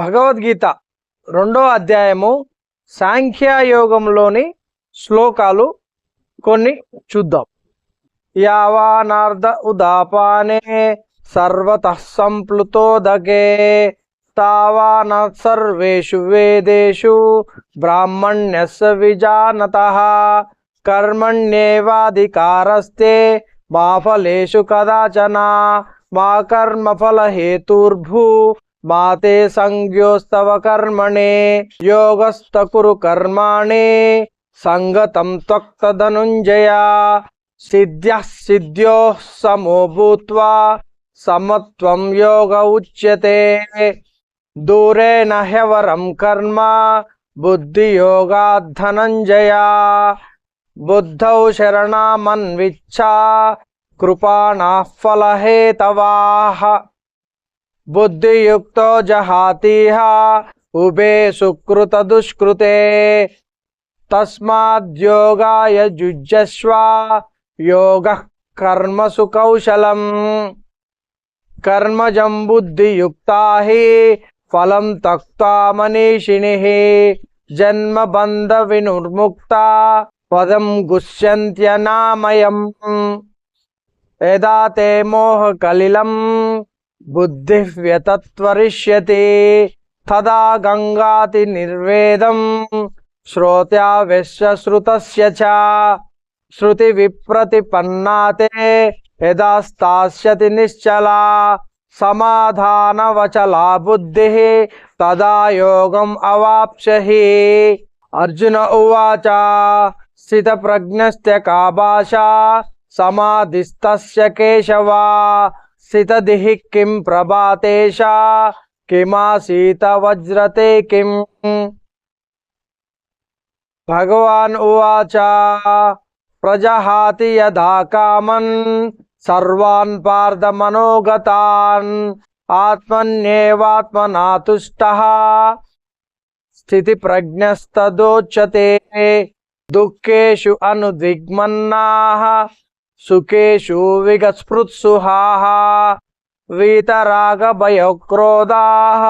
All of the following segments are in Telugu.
భగవద్గీత రెండో అధ్యాయము సాంఖ్యయోగంలోని శ్లోకాలు కొన్ని చూద్దాం. యావానార్ధ ఉదాపానే సర్వత సంప్లుతోదకే తావాన సర్వేషు వేదేషు బ్రాహ్మణ్యస్ విజానత కర్మణ్యేవాధికారస్తే మా ఫలేషు కదాచన మా కర్మఫలహేతుర్భూ మాతే సంజ్ఞోస్తవ కర్మణే యోగస్థ కురు కర్మాణి సంగతం త్వక్తధనుంజయ సిద్ధ్య సిద్ధ్యో సమో భూత్వా సమత్వం యోగ ఉచ్యతే. దూరే నహ్యవరం కర్మ బుద్ధియోగాధనంజయ బుద్ధౌ శరణమన్విచ్చా కృపాణాః ఫలహేతవాః. బుద్ధియుక్తో జహాతీహ ఉభే సుకృత దుష్కృతే. తస్మాద్యోగాయ జుజ్జస్వ యోగ కర్మసు కౌశలం. కర్మజం బుద్ధియుక్త హి ఫలం తక్తా మనీషిణి జన్మబంధ వినుర్ముక్త పదం గుష్యంత్యనామయం యదా తే మోహకలిలం బుద్ధి వ్యతత్వరిష్యతి తదా గంగాతి నిర్వేదం శ్రోత్యావశ్యశ్రుతస్య చ శృతి విప్రతిపన్నాతే యదా స్థాస్యతి నిశ్చలా సమాధానవచలా బుద్ధి తదా యోగం అవాప్స్యహి అర్జున ఉవాచ స్థితప్రజ్ఞస్య కా భాషా సమాధిస్తస్య కేశవా सितदिः किं प्रभातेशा किमासीतवज्रते किम्? भगवान उवाच, प्रजहाति यदा कामन्, सर्वान् पार्धमनोगतान् आत्मन्येवात्मना तुष्टः स्थिति प्रज्ञस्तदोच्यते दुःखेषु अनुद्विग्मन्नाः సుఖేషు విగస్పృత్సుహాః వీతరాగభయక్రోధాः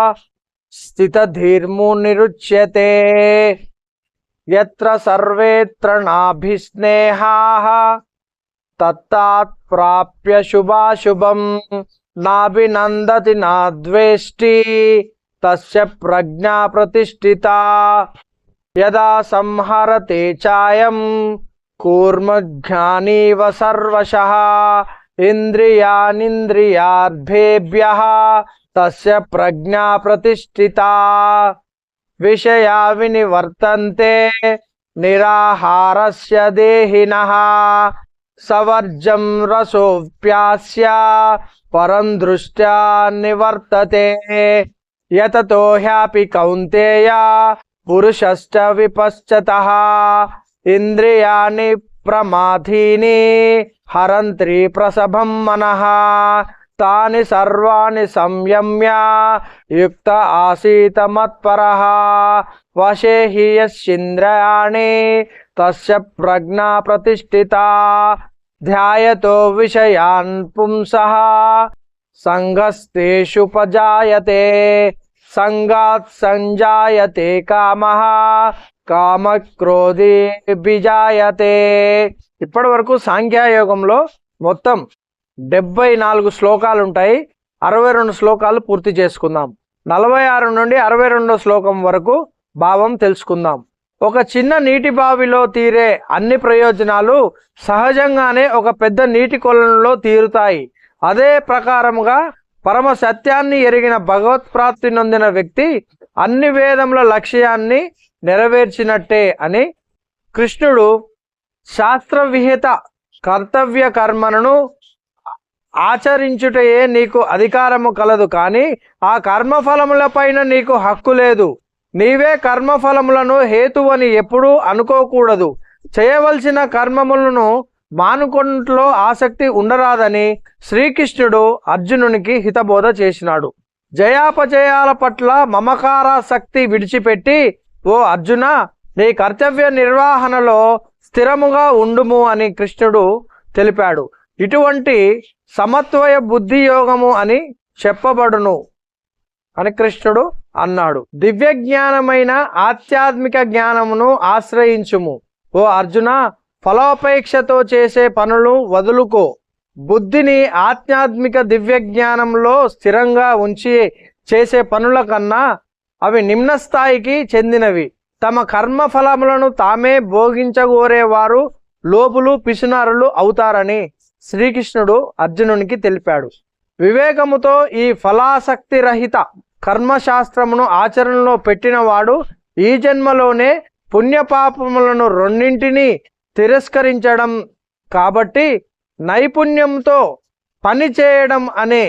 స్థితధీర్మునిరుచ్యతే యత్ర సర్వేత్ర నాభిస్నేహాः తత్తాత్ ప్రాప్య శుభాశుభం నాభినందతి నాద్వేష్టి తస్య ప్రజ్ఞా ప్రతిష్ఠిత యదా సంహరతే చాయం कूर्मध्यानीव सर्वशः इन्द्रियानिन्द्रियार्भेभ्यः तस्य प्रज्ञा प्रतिष्ठिता। विषया विनिवर्तन्ते, निराहारस्य देहिनः। सवर्जं रसोऽप्यास्य, परं दृष्ट्या निवर्तते। यततो ह्यापि कौन्तेया, पुरुषश्च विपश्चतः। ఇంద్రియాణి ప్రమాధీని హరంత్రి ప్రసభం మనః. తాని సర్వాణి సంయమ్య యుక్త ఆసీత మత్పర. వశే హియశ్చింద్రయాణి తస్య ప్రజ్ఞా ప్రతిష్ఠిత. ధ్యాయతో విషయాన్ పుంస. సంఘస్తేషుపజాయతే సంగాత్ సంజాయతే కామ. కామక్రోధి బిజాయతే ఇప్పటి వరకు సాంఖ్యయోగంలో మొత్తం డెబ్బై నాలుగు శ్లోకాలు ఉంటాయి అరవై రెండు శ్లోకాలు పూర్తి చేసుకుందాం. నలభై ఆరు నుండి అరవై రెండో శ్లోకం వరకు భావం తెలుసుకుందాం. ఒక చిన్న నీటి బావిలో తీరే అన్ని ప్రయోజనాలు సహజంగానే ఒక పెద్ద నీటి కొలనులో తీరుతాయి. అదే ప్రకారముగా పరమ సత్యాన్ని ఎరిగిన భగవత్ప్రాప్తి నొందిన వ్యక్తి అన్ని వేదముల లక్ష్యాన్ని నెరవేర్చినట్టే అని కృష్ణుడు శాస్త్రవిహిత కర్తవ్య కర్మలను ఆచరించుటయే నీకు అధికారము కలదు. కానీ ఆ కర్మఫలములపైన నీకు హక్కు లేదు. నీవే కర్మఫలములను హేతువని ఎప్పుడూ అనుకోకూడదు. చేయవలసిన కర్మములను మానుకుంట్లో ఆసక్తి ఉండరాదని శ్రీకృష్ణుడు అర్జునునికి హితబోధ చేసినాడు. జయాపజయాల పట్ల మమకారాసక్తి విడిచిపెట్టి ఓ అర్జున నీ కర్తవ్య నిర్వహణలో స్థిరముగా ఉండుము అని కృష్ణుడు తెలిపాడు. ఇటువంటి సమత్వయ బుద్ధి యోగము అని చెప్పబడును అని కృష్ణుడు అన్నాడు. దివ్య జ్ఞానమైన ఆధ్యాత్మిక జ్ఞానమును ఆశ్రయించుము. ఓ అర్జున ఫలోపేక్షతో చేసే పనులు వదులుకో. బుద్ధిని ఆధ్యాత్మిక దివ్య జ్ఞానంలో స్థిరంగా ఉంచి చేసే పనుల కన్నా అవి నిమ్న స్థాయికి చెందినవి. తమ కర్మ ఫలములను తామే భోగించగోరేవారు లోపులు పిసునారులు అవుతారని శ్రీకృష్ణుడు అర్జునునికి తెలిపాడు. వివేకముతో ఈ ఫలాసక్తి రహిత కర్మశాస్త్రమును ఆచరణలో పెట్టినవాడు ఈ జన్మలోనే పుణ్యపాపములను రెండింటినీ తిరస్కరించడం కాబట్టి నైపుణ్యంతో పని చేయడం అనే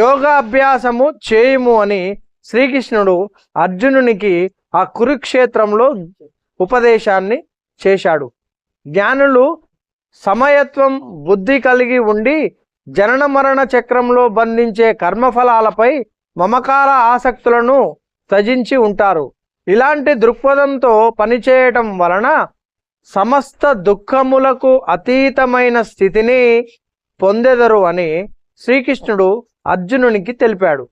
యోగాభ్యాసము చేయుము అని శ్రీకృష్ణుడు అర్జునునికి ఆ కురుక్షేత్రంలో ఉపదేశాన్ని చేశాడు. జ్ఞానులు సమయత్వం బుద్ధి కలిగి ఉండి జనన మరణ చక్రంలో బంధించే కర్మఫలాలపై మమకార ఆసక్తులను త్యజించి ఉంటారు. ఇలాంటి దృక్పథంతో పనిచేయటం వలన సమస్త దుఃఖములకు అతీతమైన స్థితిని పొందెదరు అని శ్రీకృష్ణుడు అర్జునునికి తెలిపాడు.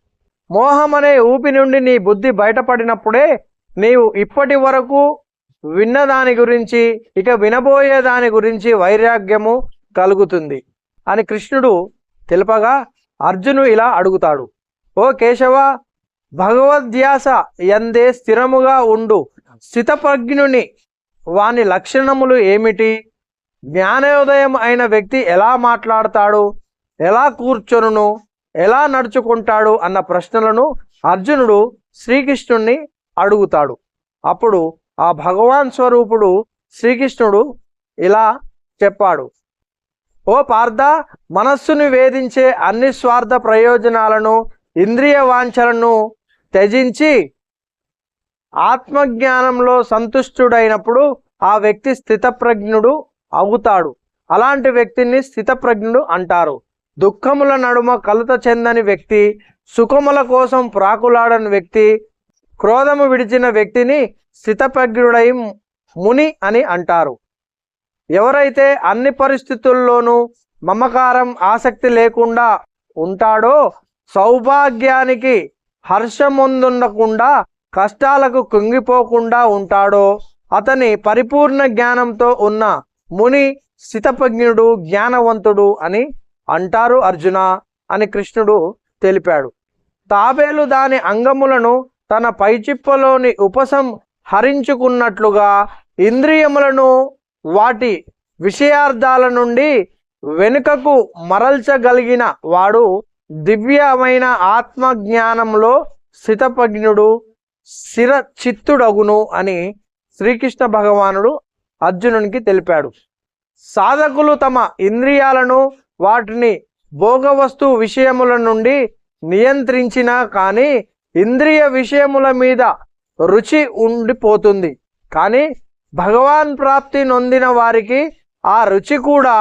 మోహం అనే ఊపి నుండి నీ బుద్ధి బయటపడినప్పుడే నీవు ఇప్పటి వరకు విన్న దాని గురించి ఇక వినబోయే దాని గురించి వైరాగ్యము కలుగుతుంది అని కృష్ణుడు తెలుపగా అర్జును ఇలా అడుగుతాడు. ఓ కేశవ భగవద్ధ్యాస ఎందే స్థిరముగా ఉండు. స్థితప్రజ్ఞుని వాని లక్షణములు ఏమిటి? జ్ఞానోదయం అయిన వ్యక్తి ఎలా మాట్లాడతాడు? ఎలా కూర్చొనును? ఎలా నడుచుకుంటాడు అన్న ప్రశ్నలను అర్జునుడు శ్రీకృష్ణుణ్ణి అడుగుతాడు. అప్పుడు ఆ భగవాన్ స్వరూపుడు శ్రీకృష్ణుడు ఇలా చెప్పాడు. ఓ పార్థ మనస్సును వేధించే అన్ని స్వార్థ ప్రయోజనాలను ఇంద్రియ వాంఛలను త్యజించి ఆత్మజ్ఞానంలో సంతుష్టుడైనప్పుడు ఆ వ్యక్తి స్థితప్రజ్ఞుడు అవుతాడు. అలాంటి వ్యక్తిని స్థితప్రజ్ఞుడు అంటారు. దుఃఖముల నడుమ కలత చెందని వ్యక్తి సుఖముల కోసం ప్రాకులాడని వ్యక్తి క్రోధము విడిచిన వ్యక్తిని స్థితపగ్రుడై ముని అని అంటారు. ఎవరైతే అన్ని పరిస్థితుల్లోనూ మమకారం ఆసక్తి లేకుండా ఉంటాడో సౌభాగ్యానికి హర్షముందుండకుండా కష్టాలకు కుంగిపోకుండా ఉంటాడో అతని పరిపూర్ణ జ్ఞానంతో ఉన్న ముని స్థితపజ్ఞుడు జ్ఞానవంతుడు అని అంటారు అర్జున అని కృష్ణుడు తెలిపాడు. తాబేలు దాని అంగములను తన పైచిప్పలోని ఉపసం హరించుకున్నట్లుగా ఇంద్రియములను వాటి విషయార్థాల నుండి వెనుకకు మరల్చగలిగిన వాడు దివ్యమైన ఆత్మజ్ఞానంలో స్థితపజ్ఞుడు శిర స్థిర చిత్తుడగును అని శ్రీకృష్ణ భగవానుడు అర్జునునికి తెలిపాడు. సాధకులు తమ ఇంద్రియాలను వాటిని భోగవస్తు విషయముల నుండి నియంత్రించినా కానీ ఇంద్రియ విషయముల మీద రుచి ఉండిపోతుంది. కానీ భగవాన్ ప్రాప్తి నొందిన వారికి ఆ రుచి కూడా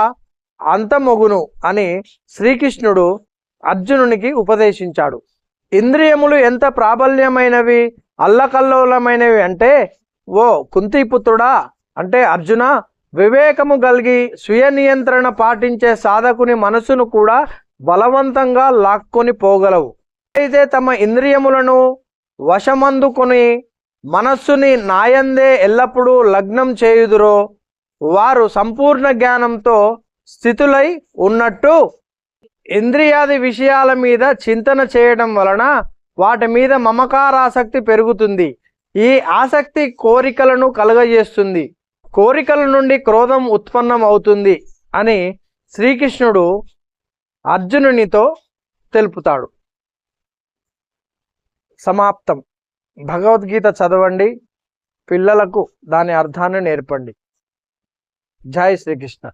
అంతమొగును అని శ్రీకృష్ణుడు అర్జునునికి ఉపదేశించాడు. ఇంద్రియములు ఎంత ప్రాబల్యమైనవి అల్లకల్లోలమైనవి అంటే ఓ కుంతిపుత్రుడా అంటే అర్జున వివేకము కలిగి స్వీయ నియంత్రణ పాటించే సాధకుని మనసును కూడా బలవంతంగా లాక్కొని పోగలవు. అయితే తమ ఇంద్రియములను వశమందుకొని మనస్సుని నాయందే ఎల్లప్పుడూ లగ్నం చేయుదురో వారు సంపూర్ణ జ్ఞానంతో స్థితులై ఉన్నట్టు ఇంద్రియాది విషయాల మీద చింతన చేయడం వలన వాటి మీద మమకారాసక్తి పెరుగుతుంది. ఈ ఆసక్తి కోరికలను కలుగజేస్తుంది. కోరికల నుండి క్రోధం ఉత్పన్నం అవుతుంది అని శ్రీకృష్ణుడు అర్జునునితో తెలుపుతాడు. సమాప్తం. భగవద్గీత చదవండి. పిల్లలకు దాని అర్థాన్ని నేర్పండి. జై శ్రీకృష్ణ.